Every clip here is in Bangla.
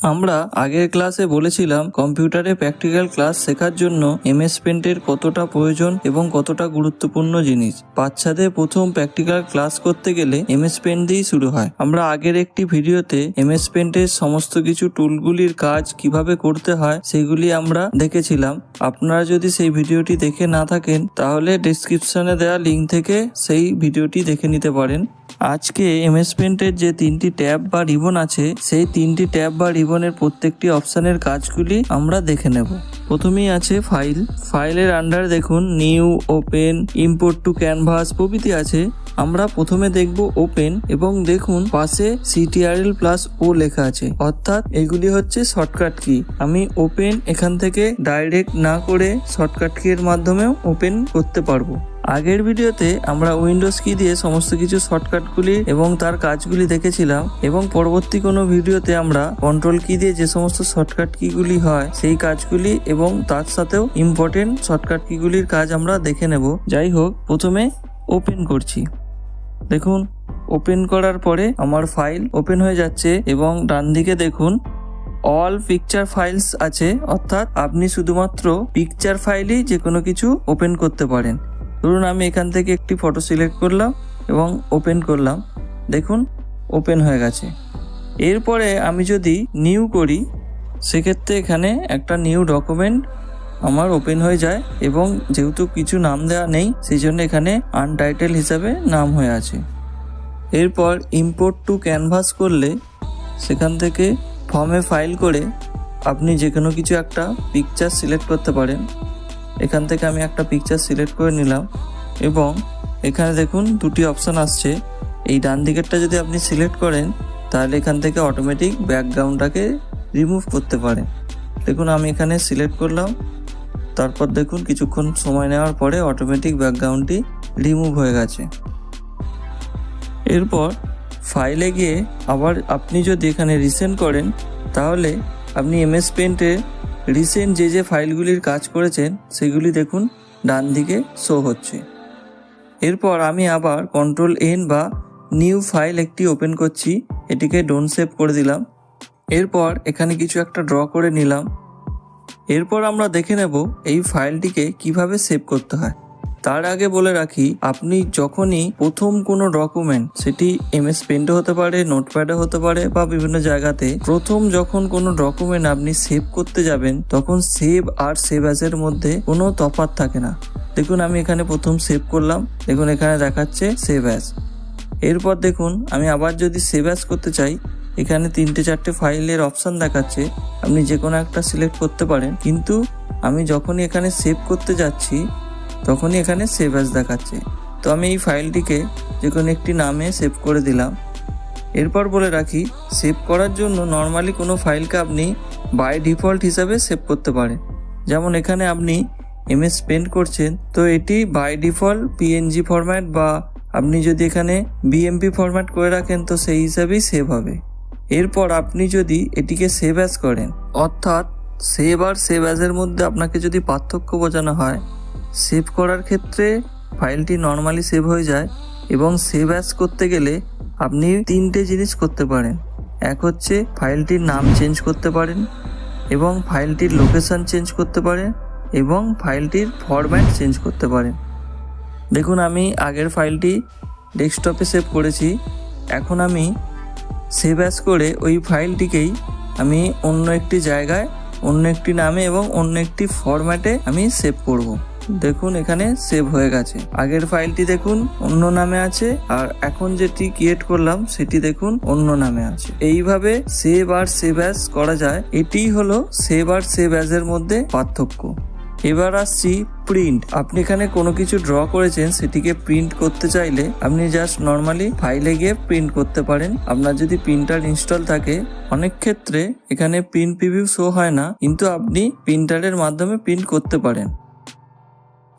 আমরা আগের ক্লাসে বলেছিলাম, কম্পিউটারে প্র্যাকটিক্যাল ক্লাস শেখার জন্য এমএস পেন্টের কতটা প্রয়োজন এবং কতটা গুরুত্বপূর্ণ জিনিস? বাচ্চাদের প্রথম প্র্যাকটিক্যাল ক্লাস করতে গেলে এমএস পেন্ট দিয়েই শুরু হয়। আমরা আগের একটি ভিডিওতে এমএস পেন্টের সমস্ত কিছু টুলগুলির কাজ কীভাবে করতে হয় সেগুলি আমরা দেখেছিলাম। আপনারা যদি সেই ভিডিওটি দেখে না থাকেন, তাহলে ডিসক্রিপশনে দেওয়া লিঙ্ক থেকে সেই ভিডিওটি দেখে নিতে পারেন। আজকে এমএস পেন্টের যে তিনটি ট্যাব বা রিবন আছে, সেই তিনটি ট্যাব বা রিবনের প্রত্যেকটি অপশানের কাজগুলি আমরা দেখে নেব। প্রথমেই আছে ফাইল ফাইলের আন্ডার দেখুন new open import to canvas প্রভৃতি আছে। আমরা প্রথমে দেখব ওপেন এবং দেখুন পাশে সিটিআরএল প্লাস ও লেখা আছে। অর্থাৎ এগুলি হচ্ছে শর্টকাট কি আমি ওপেন এখান থেকে ডাইরেক্ট না করে শর্টকাট কি এর মাধ্যমেও ওপেন করতে পারব। আগের ভিডিওতে আমরা উইন্ডোজ কি দিয়ে সমস্ত কিছু শর্টকাটগুলি এবং তার কাজগুলি দেখেছিলাম এবং পরবর্তী কোনো ভিডিওতে আমরা কন্ট্রোল কি দিয়ে যে সমস্ত শর্টকাট কিগুলি হয় সেই কাজগুলি এবং তার সাথেও ইম্পর্টেন্ট শর্টকাট কিগুলির কাজ আমরা দেখে নেব। যাই হোক, প্রথমে ওপেন করছি। দেখুন ওপেন করার পরে আমার ফাইল ওপেন হয়ে যাচ্ছে এবং ডান দিকে দেখুন অল পিকচার ফাইলস আছে। অর্থাৎ আপনি শুধুমাত্র পিকচার ফাইলই যে কোনো কিছু ওপেন করতে পারেন। ধরুন আমি এখান থেকে একটি ফটো সিলেক্ট করলাম এবং ওপেন করলাম। দেখুন ওপেন হয়ে গেছে। এরপরে আমি যদি নিউ করি, সেক্ষেত্রে এখানে একটা নিউ ডকুমেন্ট আমার ওপেন হয়ে যায় এবং যেহেতু কিছু নাম দেওয়া নেই, সেই জন্য এখানে আনটাইটেল হিসাবে নাম হয়ে আছে। এরপর ইম্পোর্ট টু ক্যানভাস করলে সেখান থেকে ফর্মে ফাইল করে আপনি যে কোনো কিছু একটা পিকচার সিলেক্ট করতে পারেন। এখান থেকে আমি একটা পিকচার সিলেক্ট করে নিলাম এবং এখানে দেখুন দুটি অপশান আসছে। এই ডান দিকেরটা যদি আপনি সিলেক্ট করেন, তাহলে এখান থেকে অটোমেটিক ব্যাকগ্রাউন্ডটাকে রিমুভ করতে পারেন। দেখুন, আমি এখানে সিলেক্ট করলাম। তারপর দেখুন, কিছুক্ষণ সময় নেওয়ার পরে অটোমেটিক ব্যাকগ্রাউন্ডটি রিমুভ হয়ে গেছে। এরপর ফাইলে গিয়ে আবার আপনি যদি এখানে রিসেন্ট করেন, তাহলে আপনি এমএস পেন্টে রিসেন্ট যে যে ফাইলগুলির কাজ করেছেন, সেগুলি দেখুন, ডান দিকে শো হচ্ছে। এরপর আমি আবার কন্ট্রোল এন বা নিউ ফাইল একটি ওপেন করছি, এটিকে ডোন সেভ করে দিলাম। এরপর এখানে কিছু একটা ড্র করে নিলাম। এরপর আমরা দেখে নেব এই ফাইলটিকে কীভাবে সেভ করতে হয়। তার আগে বলে রাখি, আপনি যখনই প্রথম কোনো ডকুমেন্ট সেটি এমএস পেন্টে হতে পারে নোটপ্যাডে হতে পারে বা বিভিন্ন জায়গাতে, প্রথম যখন কোনো ডকুমেন্ট আপনি সেভ করতে যাবেন, তখন সেভ আর সেভ অ্যাজের মধ্যে কোনো তফাৎ থাকে না। দেখুন, আমি এখানে প্রথম সেভ করলাম, দেখুন এখানে দেখাচ্ছে সেভ অ্যাজ এরপর দেখুন, আমি আবার যদি সেভ অ্যাজ করতে চাই, এখানে তিনটে চারটে ফাইলের অপশন দেখাচ্ছে, আপনি যে কোনো একটা সিলেক্ট করতে পারেন। কিন্তু আমি যখনই এখানে সেভ করতে যাচ্ছি তখনই এখানে সেভ অ্যাজ দেখাচ্ছে। তো আমি এই ফাইলটিকে যে কোনো একটি নামে সেভ করে দিলাম। এরপর বলে রাখি সেভ করার জন্য নর্মালি কোনো ফাইলকে আপনি বাই ডিফল্ট হিসাবে সেভ করতে পারেন। যেমন এখানে আপনি এমএস পেন্ট করছেন, তো এটি বাই ডিফল্ট পিএনজি ফরম্যাট বা আপনি যদি এখানে বিএমপি ফরম্যাট করে রাখেন, তো সেই হিসাবেই সেভ হবে। এরপর আপনি যদি এটিকে সেভ অ্যাজ করেন, অর্থাৎ সেভ আর সেভ অ্যাজের মধ্যে আপনাকে যদি পার্থক্য বোঝানো হয় সেভ করার ক্ষেত্রে ফাইলটি নর্মালি সেভ হয়ে যায় এবং সেভ অ্যাজ করতে গেলে আপনি তিনটে জিনিস করতে পারেন। এক হচ্ছে ফাইলটির নাম চেঞ্জ করতে পারেন এবং ফাইলটির লোকেশান চেঞ্জ করতে পারেন এবং ফাইলটির ফরম্যাট চেঞ্জ করতে পারেন। দেখুন, আমি আগের ফাইলটি ডেস্কটপে সেভ করেছি। এখন আমি সেভ অ্যাজ করে ওই ফাইলটিকেই আমি অন্য একটি জায়গায়, অন্য একটি নামে এবং অন্য একটি ফরম্যাটে আমি সেভ করব। দেখুন, এখানে সেভ হয়ে গেছে। আগের ফাইলটি দেখুন, অন্য নামে আছে, আর এখন যেটি ক্রিয়েট করলাম, সেটি দেখুন, অন্য নামে আছে। এইভাবে সেভ আর সেভ অ্যাজ করা যায়। এটিই হলো সেভ আর সেভ অ্যাজ এর মধ্যে পার্থক্য। এবার আসছি প্রিন্ট আপনি এখানে কোনো কিছু ড্র করেছেন, সেটিকে প্রিন্ট করতে চাইলে আপনি জাস্ট নর্মালি ফাইলে গিয়ে প্রিন্ট করতে পারেন। আপনার যদি প্রিন্টার ইনস্টল থাকে, অনেক ক্ষেত্রে এখানে প্রিন্ট প্রিভিউ শো হয় না, কিন্তু আপনি প্রিন্টারের মাধ্যমে প্রিন্ট করতে পারেন।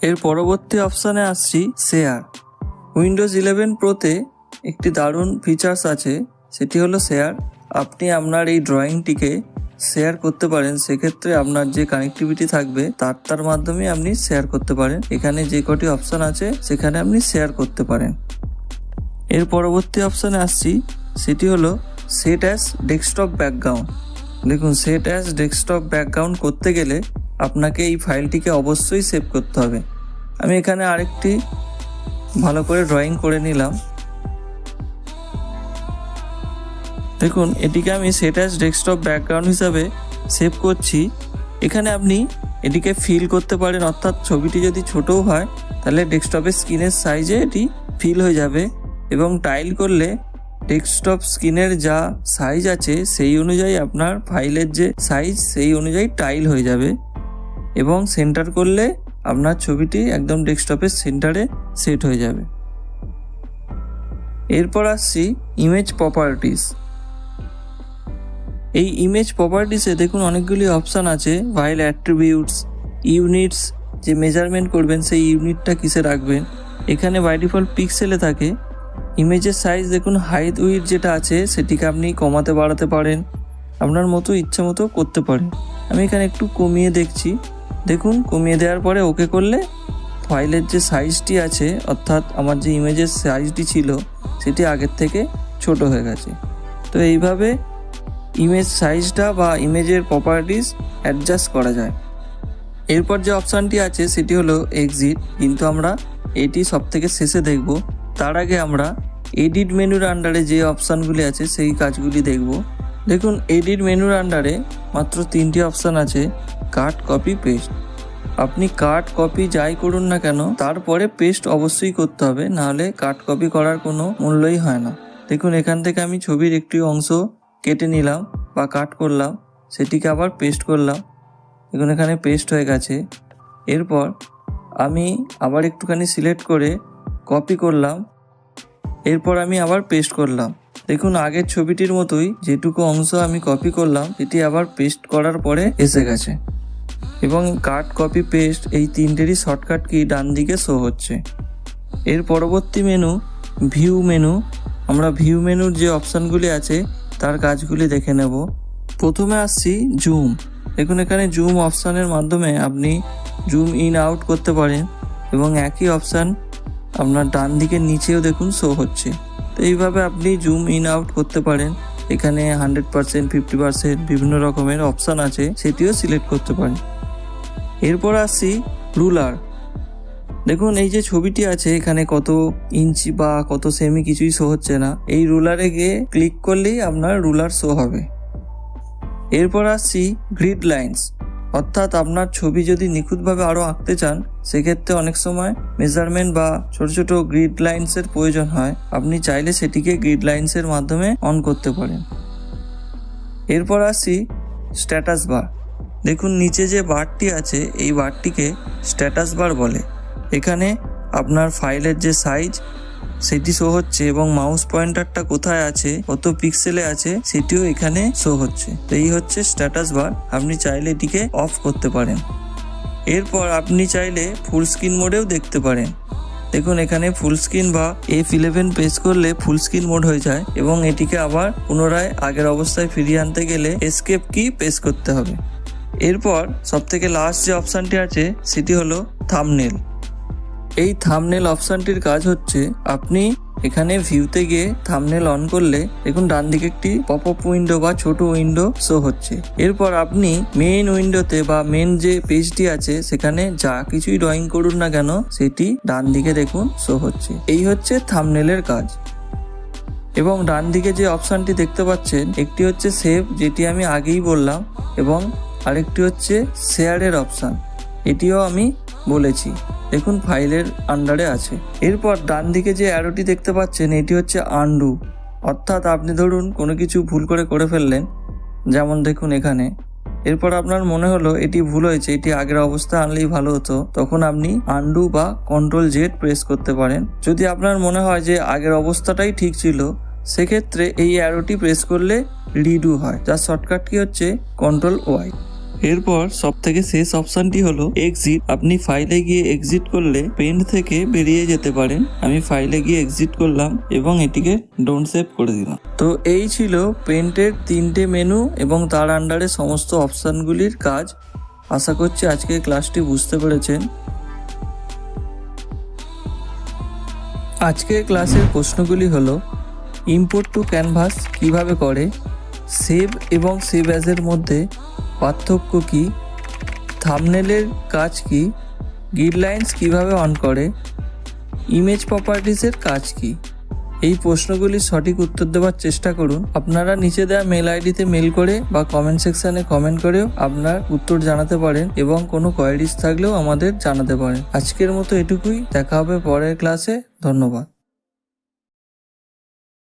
এর পরবর্তী অপশানে আসছি শেয়ার উইন্ডোজ ইলেভেন প্রোতে একটি দারুণ ফিচার্স আছে, সেটি হলো শেয়ার আপনি আপনার এই ড্রয়িংটিকে শেয়ার করতে পারেন, সেক্ষেত্রে আপনার যে কানেক্টিভিটি থাকবে, তার তার মাধ্যমে আপনি শেয়ার করতে পারেন। এখানে যে কটি অপশান আছে, সেখানে আপনি শেয়ার করতে পারেন। এর পরবর্তী অপশানে আসছি, সেটি হলো সেট অ্যাস ডেস্কটপ ব্যাকগ্রাউন্ড দেখুন সেট অ্যাজ ডেস্কটপ ব্যাকগ্রাউন্ড করতে গেলে আপনাকে এই ফাইলটিকে অবশ্যই সেভ করতে হবে। আমি এখানে আরেকটি ভালো করে ড্রয়িং করে নিলাম। দেখুন, এটিকে আমি সেট অ্যাজ ডেস্কটপ ব্যাকগ্রাউন্ড হিসাবে সেভ করছি। এখানে আপনি এটিকে ফিল করতে পারেন, অর্থাৎ ছবিটি যদি ছোটও হয়, তাহলে ডেস্কটপের স্ক্রিনের সাইজে এটি ফিল হয়ে যাবে এবং টাইল করলে ডেস্কটপ স্ক্রিনের যা সাইজ আছে, সেই অনুযায়ী আপনার ফাইলের যে সাইজ সেই অনুযায়ী টাইল হয়ে যাবে। এবং সেন্টার করলে আপনার ছবিটি একদম ডেস্কটপের সেন্টারে সেট হয়ে যাবে। এরপর আসছি ইমেজ প্রপার্টিস এই ইমেজ প্রপার্টিসে দেখুন অনেকগুলি অপশান আছে ভাইল অ্যাট্রিবিউটস ইউনিটস যে মেজারমেন্ট করবেন, সেই ইউনিটটা কিসে রাখবেন? এখানে বাই পিক্সেলে থাকে। ইমেজের সাইজ দেখুন হাইট উইথ যেটা আছে, সেটিকে আপনি কমাতে, বাড়াতে পারেন। আপনার মতো ইচ্ছা মতো করতে পারেন। আমি এখানে একটু কমিয়ে দেখছি। দেখুন, কমিয়ে দেওয়ার পরে ওকে করলে ফাইলের যে সাইজটি আছে, অর্থাৎ আমার যে ইমেজের সাইজটি ছিল, সেটি আগের থেকে ছোট হয়ে গেছে। তো এইভাবে ইমেজ সাইজটা বা ইমেজের প্রপার্টিস অ্যাডজাস্ট করা যায়। এরপর যে অপশানটি আছে, সেটি হলো এক্সিট কিন্তু আমরা এটি সব থেকে শেষে দেখব। তার আগে আমরা এডিট মেনুর আন্ডারে যে অপশানগুলি আছে, সেই কাজগুলি দেখব। দেখুন এডিট মেনুর আন্ডারে মাত্র তিনটি অপশান আছে কাট কপি পেস্ট আপনি কাট কপি যাই করুন না কেন, তারপরে পেস্ট অবশ্যই করতে হবে, নাহলে কাট কপি করার কোনো মূল্যই হয় না। দেখুন, এখান থেকে আমি ছবির একটি অংশ কেটে নিলাম বা কাট করলাম, সেটিকে আবার পেস্ট করলাম। দেখুন, এখানে পেস্ট হয়ে গেছে। এরপর আমি আবার একটুখানি সিলেক্ট করে কপি করলাম, এরপর আমি আবার পেস্ট করলাম। দেখুন, আগের ছবিটির মতোই যেটুকু অংশ আমি কপি করলাম সেটি আবার পেস্ট করার পরে এসে গেছে। এবং কাট কপি পেস্ট এই তিনটেরই শর্টকাট কি ডান দিকে শো হচ্ছে। এর পরবর্তী মেনু ভিউ মেনু আমরা ভিউ মেনুর যে অপশানগুলি আছে, তার কাজগুলি দেখে নেব। প্রথমে আসছি জুম দেখুন, এখানে জুম অপশানের মাধ্যমে আপনি জুম ইন আউট করতে পারেন। এবং একই অপশান আপনার ডান দিকের নিচেও দেখুন শো হচ্ছে। তো এইভাবে আপনি জুম ইন আউট করতে পারেন। এখানে হান্ড্রেড পার্সেন্ট ফিফটি পার্সেন্ট বিভিন্ন রকমের অপশান আছে, সেটিও সিলেক্ট করতে পারেন। এরপর আসছি রুলার দেখুন, এই যে ছবিটি আছে, এখানে কত ইঞ্চি বা কত সেমি কিছুই শো হচ্ছে না। এই রুলারে গিয়ে ক্লিক করলেই আপনার রুলার শো হবে। এরপর আসছি গ্রিড লাইন্স অর্থাৎ আপনার ছবি যদি নিখুঁতভাবে আরও আঁকতে চান, সেক্ষেত্রে অনেক সময় মেজারমেন্ট বা ছোট ছোট গ্রিড লাইন্সের প্রয়োজন হয়। আপনি চাইলে সেটিকে গ্রিড লাইন্সের মাধ্যমে অন করতে পারেন। এরপর আসছি স্ট্যাটাস বার দেখুন, নিচে যে বারটি আছে, এই বারটিকে স্ট্যাটাস বার বলে। এখানে আপনার ফাইলের যে সাইজ সেটি শো হচ্ছে এবং মাউস পয়েন্টারটা কোথায় আছে, কত পিক্সেলে আছে, সেটিও এখানে শো হচ্ছে। তো এই হচ্ছে স্ট্যাটাস বার আপনি চাইলে এটিকে অফ করতে পারেন। এরপর আপনি চাইলে ফুল স্ক্রিন মোডেও দেখতে পারেন। দেখুন, এখানে ফুল স্ক্রিন বা এফ ইলেভেন প্রেস করলে ফুল স্ক্রিন মোড হয়ে যায় এবং এটিকে আবার পুনরায় আগের অবস্থায় ফিরিয়ে আনতে গেলে এসকেপ কি প্রেস করতে হবে। এরপর সবথেকে লাস্ট যে অপশানটি আছে, সেটি হলো থামনেল এই থামনেল অপশানটির কাজ হচ্ছে আপনি এখানে ভিউতে গিয়ে থামনেল অন করলে দেখুন ডান দিকে একটি পপ আপ উইন্ডো বা ছোট উইন্ডো শো হচ্ছে। এরপর আপনি মেন উইন্ডোতে বা মেন যে পেজটি আছে, সেখানে যা কিছুই ড্রয়িং করুন না কেন, সেটি ডান দিকে দেখুন শো হচ্ছে। এই হচ্ছে থামনেলের কাজ। এবং ডান দিকে যে অপশানটি দেখতে পাচ্ছেন, একটি হচ্ছে সেভ যেটি আমি আগেই বললাম, এবং আরেকটি হচ্ছে শেয়ারের অপশান এটিও আমি বলেছি। দেখুন ফাইলের আন্ডারে আছে। এরপর ডান দিকে যে অ্যারোটি দেখতে পাচ্ছেন, এটি হচ্ছে আন্ডু অর্থাৎ আপনি ধরুন কোনো কিছু ভুল করে করে ফেললেন, যেমন দেখুন এখানে। এরপর আপনার মনে হলো এটি ভুল হয়েছে, এটি আগের অবস্থা আনলেই ভালো হতো। তখন আপনি আন্ডু বা কন্ট্রোল জেড প্রেস করতে পারেন। যদি আপনার মনে হয় যে আগের অবস্থাটাই ঠিক ছিল, সেক্ষেত্রে এই অ্যারোটি প্রেস করলে রিডু হয়। যার শর্টকাট কি হচ্ছে? কন্ট্রোল ওয়াই এরপর সব থেকে শেষ অপশনটি হলো এক্সিট আপনি ফাইলে গিয়ে এক্সিট করলে পেন্ট থেকে বেরিয়ে যেতে পারেন। আমি ফাইলে গিয়ে এক্সিট করলাম এবং এটিকে ডোন্ট সেভ করে দিলাম। তো এই ছিল পেন্টের তিনটে মেনু এবং তার আন্ডারে সমস্ত অপশানগুলির কাজ। আশা করছি আজকের ক্লাসটি বুঝতে পেরেছেন। আজকের ক্লাসের প্রশ্নগুলি হলো ইম্পোর্ট টু ক্যানভাস কীভাবে করে? সেভ এবং সেভ অ্যাজের মধ্যে পার্থক্য কি? থামনেলের কাজ কি? গাইডলাইন্স কীভাবে অন করে? ইমেজ প্রপার্টিসের কাজ কি? এই প্রশ্নগুলির সঠিক উত্তর দেওয়ার চেষ্টা করুন। আপনারা নিচে দেওয়া মেল আইডিতে মেল করে বা কমেন্ট সেকশনে কমেন্ট করেও আপনার উত্তর জানাতে পারেন এবং কোনো কোয়ারিজ থাকলেও আমাদের জানাতে পারেন। আজকের মতো এটুকুই। দেখা হবে পরের ক্লাসে ধন্যবাদ।